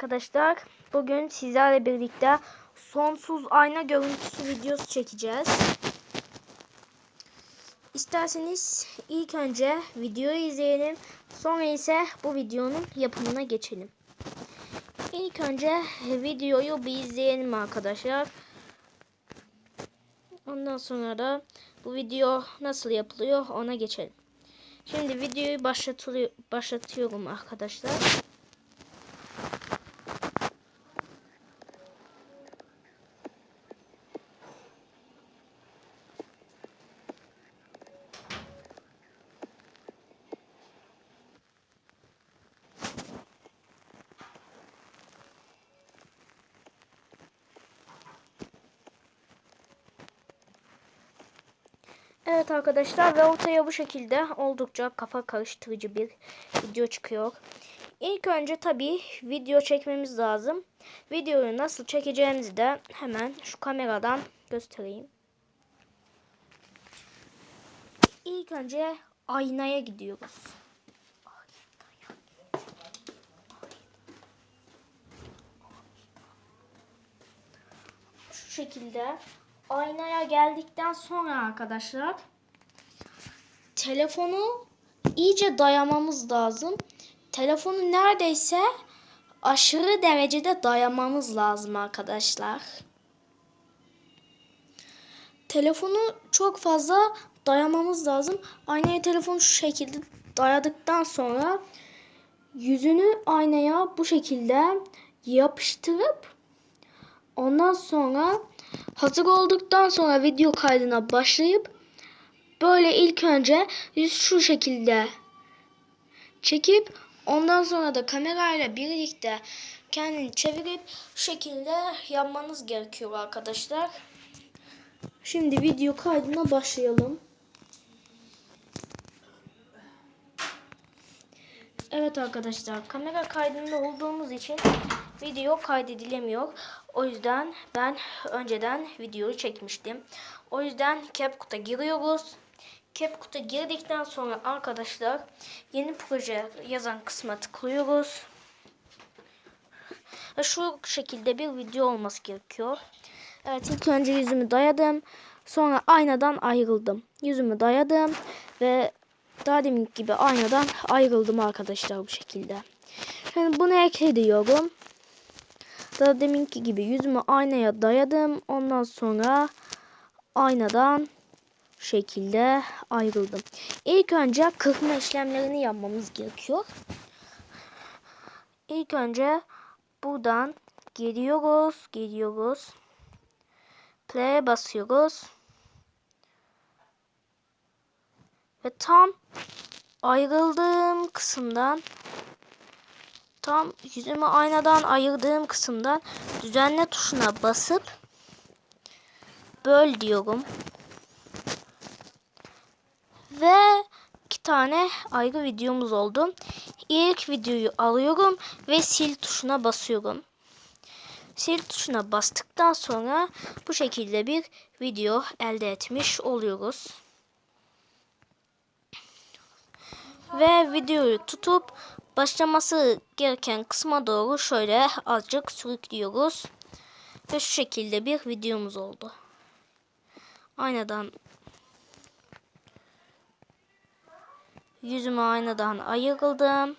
Arkadaşlar bugün sizlerle birlikte sonsuz ayna görüntüsü videosu çekeceğiz. İsterseniz ilk önce videoyu izleyelim. Sonra ise bu videonun yapımına geçelim. İlk önce videoyu bir izleyelim arkadaşlar. Ondan sonra da bu video nasıl yapılıyor ona geçelim. Şimdi videoyu başlatıyor, başlatıyorum arkadaşlar. Evet arkadaşlar ve ortaya bu şekilde oldukça kafa karıştırıcı bir video çıkıyor. İlk önce tabii video çekmemiz lazım. Videoyu nasıl çekeceğimizi de hemen şu kameradan göstereyim. İlk önce aynaya gidiyoruz. Şu şekilde aynaya geldikten sonra arkadaşlar telefonu iyice dayamamız lazım. Telefonu neredeyse aşırı derecede dayamamız lazım arkadaşlar. Telefonu çok fazla dayamamız lazım. Aynaya telefonu şu şekilde dayadıktan sonra yüzünü aynaya bu şekilde yapıştırıp ondan sonra hazır olduktan sonra video kaydına başlayıp böyle ilk önce yüz şu şekilde çekip ondan sonra da kamerayla birlikte kendini çevirip şu şekilde yapmanız gerekiyor arkadaşlar. Şimdi video kaydına başlayalım. Evet arkadaşlar kamera kaydında olduğumuz için video kaydedilemiyor. O yüzden ben önceden videoyu çekmiştim. O yüzden CapCut'a giriyoruz. CapCut'a girdikten sonra arkadaşlar yeni proje yazan kısma tıklıyoruz. Şu şekilde bir video olması gerekiyor. Evet ilk önce yüzümü dayadım. Sonra aynadan ayrıldım. Yüzümü dayadım ve daha demin gibi aynadan ayrıldım arkadaşlar bu şekilde. Şimdi bunu ekliyorum. Daha deminki gibi yüzümü aynaya dayadım. Ondan sonra aynadan şekilde ayrıldım. İlk önce kırpma işlemlerini yapmamız gerekiyor. İlk önce buradan geliyoruz, geliyoruz. Play'e basıyoruz. Ve tam ayrıldığım kısımdan tam yüzümü aynadan ayırdığım kısımdan düzenle tuşuna basıp böl diyorum. Ve iki tane ayrı videomuz oldu. İlk videoyu alıyorum ve sil tuşuna basıyorum. Sil tuşuna bastıktan sonra bu şekilde bir video elde etmiş oluyoruz. Ve videoyu tutup başlaması gereken kısma doğru şöyle azıcık sürüklüyoruz. Ve şu şekilde bir videomuz oldu. Aynadan yüzümü aynadan ayırıldım.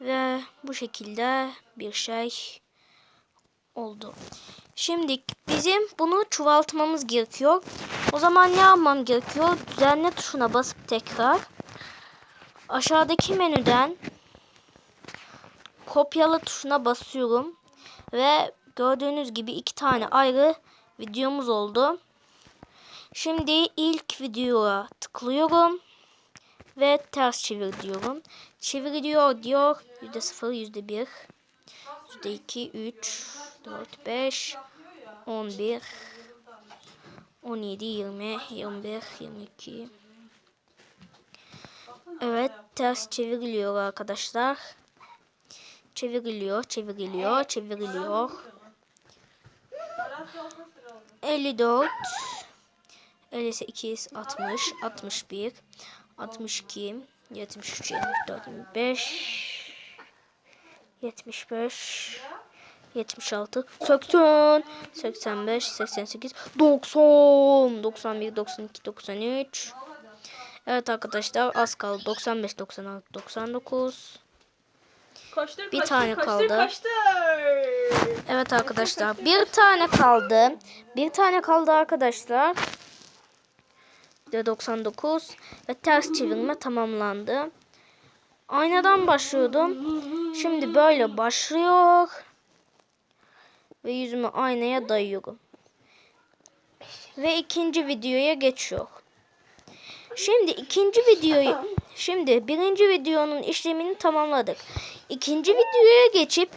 Ve bu şekilde bir şey oldu. Şimdi bizim bunu çoğaltmamız gerekiyor. O zaman ne yapmam gerekiyor? Düzenle tuşuna basıp tekrar aşağıdaki menüden kopyala tuşuna basıyorum ve gördüğünüz gibi iki tane ayrı videomuz oldu. Şimdi ilk videoya tıklıyorum ve ters çevir diyorum. Çevir diyor diyor %0 %1 %2 3 4 5 11 17 20 21 22 Evet ters çevriliyor arkadaşlar. Çevriliyor, çevriliyor, çevriliyor. 54 58 60 61 62 73 74 25 75 76 80 85 88 90 91 92 93 Evet arkadaşlar az kaldı 95 96 99 Kaçtır, Bir kaçtır, tane kaçtır, kaldı. Kaçtır. Evet arkadaşlar bir tane kaldı. Bir tane kaldı arkadaşlar. De 99 ve ters çevirme tamamlandı. Aynadan başlıyordum. Şimdi böyle başlıyor. Ve yüzümü aynaya dayıyorum. Ve ikinci videoya geçiyor. Şimdi ikinci videoyu şimdi birinci videonun işlemini tamamladık. İkinci videoya geçip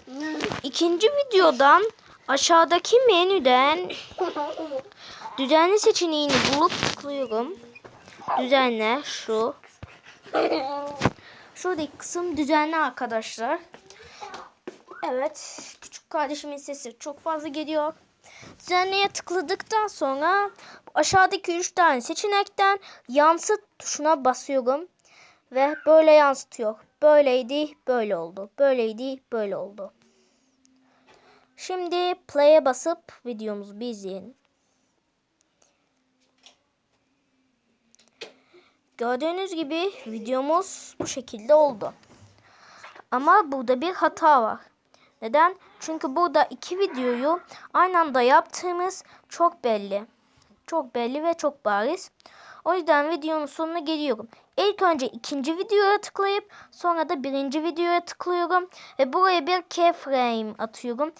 ikinci videodan aşağıdaki menüden düzenli seçeneğini bulup tıklıyorum. Düzenle şu. Şuradaki kısım düzenli arkadaşlar. Evet. Küçük kardeşimin sesi çok fazla geliyor. Düzenleye tıkladıktan sonra aşağıdaki 3 tane seçenekten yansıt tuşuna basıyorum. Ve böyle yansıtıyor. Böyleydi, böyle oldu. Böyleydi, böyle oldu. Şimdi play'e basıp videomuzu bir izleyelim. Gördüğünüz gibi videomuz bu şekilde oldu. Ama burada bir hata var. Neden? Çünkü burada iki videoyu aynı anda yaptığımız çok belli. Çok belli ve çok bariz. O yüzden videonun sonuna geliyorum. İlk önce ikinci videoya tıklayıp sonra da birinci videoya tıklıyorum. Ve buraya bir keyframe atıyorum.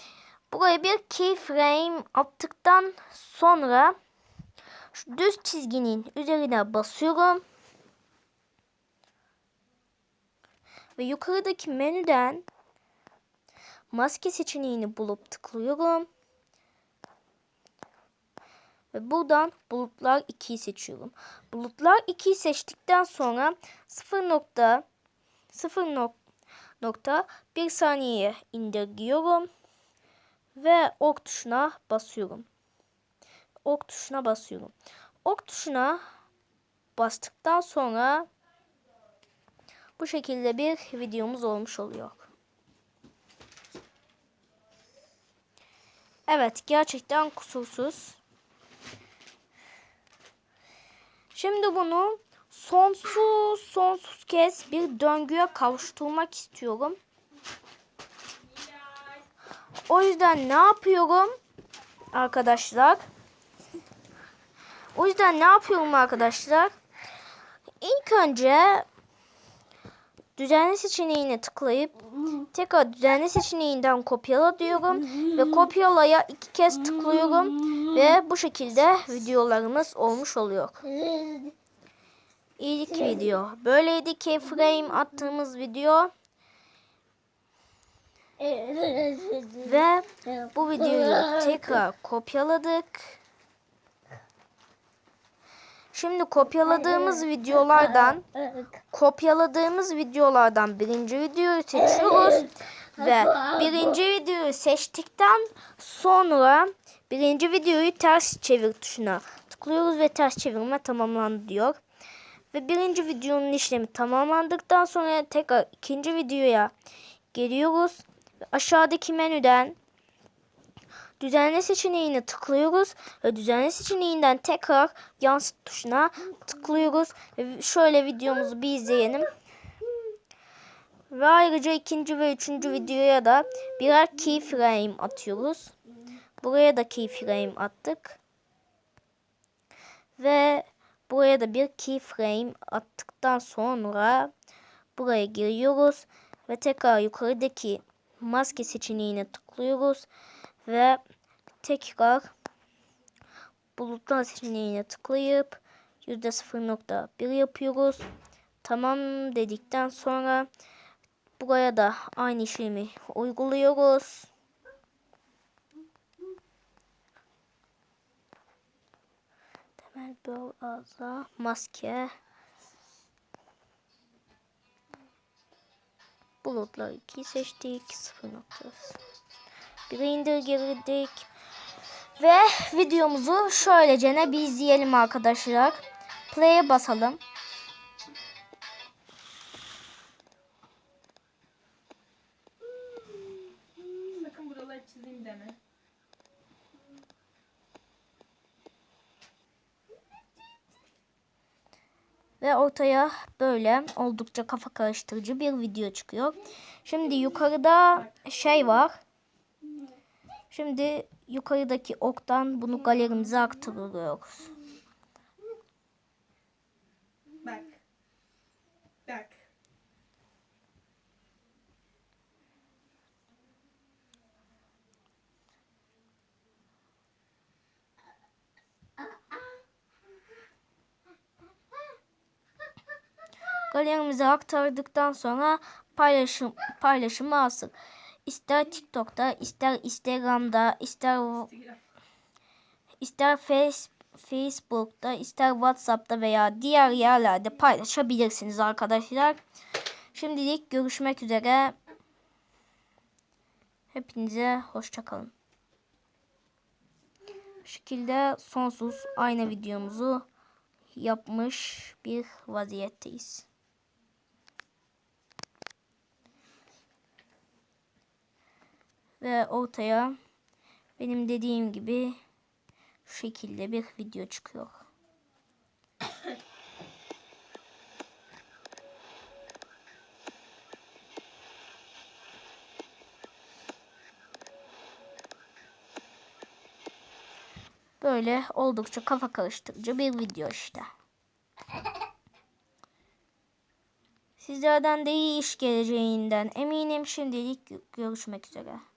Buraya bir keyframe attıktan sonra şu düz çizginin üzerine basıyorum. Ve yukarıdaki menüden maske seçeneğini bulup tıklıyorum. Ve buradan bulutlar 2'yi seçiyorum. Bulutlar 2'yi seçtikten sonra 0.0 nokta 1 saniyeye indirgiyorum. Ve ok tuşuna basıyorum. Ok tuşuna basıyorum. Ok tuşuna bastıktan sonra bu şekilde bir videomuz olmuş oluyor. Evet gerçekten kusursuz. Şimdi bunu sonsuz sonsuz kez bir döngüye kavuşturmak istiyorum. O yüzden ne yapıyorum arkadaşlar? O yüzden ne yapıyorum arkadaşlar? İlk önce düzenli seçeneğine tıklayıp tekrar düzenli seçeneğinden kopyala diyorum ve kopyalaya iki kez tıklıyorum ve bu şekilde videolarımız olmuş oluyor. İlk video. Böyleydi keyframe attığımız video. Ve bu videoyu tekrar kopyaladık. Şimdi kopyaladığımız videolardan kopyaladığımız videolardan birinci videoyu seçiyoruz ve birinci videoyu seçtikten sonra birinci videoyu ters çevir tuşuna tıklıyoruz ve ters çevirme tamamlandı diyor. Ve birinci videonun işlemi tamamlandıktan sonra tekrar ikinci videoya geliyoruz. Ve aşağıdaki menüden düzenle seçeneğine tıklıyoruz ve düzenle seçeneğinden tekrar yansıt tuşuna tıklıyoruz ve şöyle videomuzu bir izleyelim. Ve ayrıca ikinci ve üçüncü videoya da birer keyframe atıyoruz. Buraya da keyframe attık. Ve buraya da bir keyframe attıktan sonra buraya giriyoruz ve tekrar yukarıdaki maske seçeneğine tıklıyoruz ve tekrar bulutlar seçeneğine tıklayıp %0.1 yapıyoruz. Tamam dedikten sonra buraya da aynı işlemi uyguluyoruz. Temel boğaza maske bulutlar 2 seçtik 0 Bir indirgedik. Ve videomuzu şöylecene bir izleyelim arkadaşlar. Play'e basalım. şeyler çizeyim deme. Ve ortaya böyle oldukça kafa karıştırıcı bir video çıkıyor. Şimdi yukarıda şey var. Şimdi yukarıdaki oktan bunu galerimize aktarıyoruz. Bak. Bak. Galerimize aktardıktan sonra paylaşım paylaşımı asıl. İster TikTok'ta, ister Instagram'da, ister ister Face, Facebook'ta, ister WhatsApp'ta veya diğer yerlerde paylaşabilirsiniz arkadaşlar. Şimdilik görüşmek üzere. Hepinize hoşçakalın. Bu şekilde sonsuz aynı videomuzu yapmış bir vaziyetteyiz. Ve ortaya benim dediğim gibi şu şekilde bir video çıkıyor. Böyle oldukça kafa karıştırıcı bir video işte. Sizlerden de iyi iş geleceğinden eminim. Şimdilik görüşmek üzere.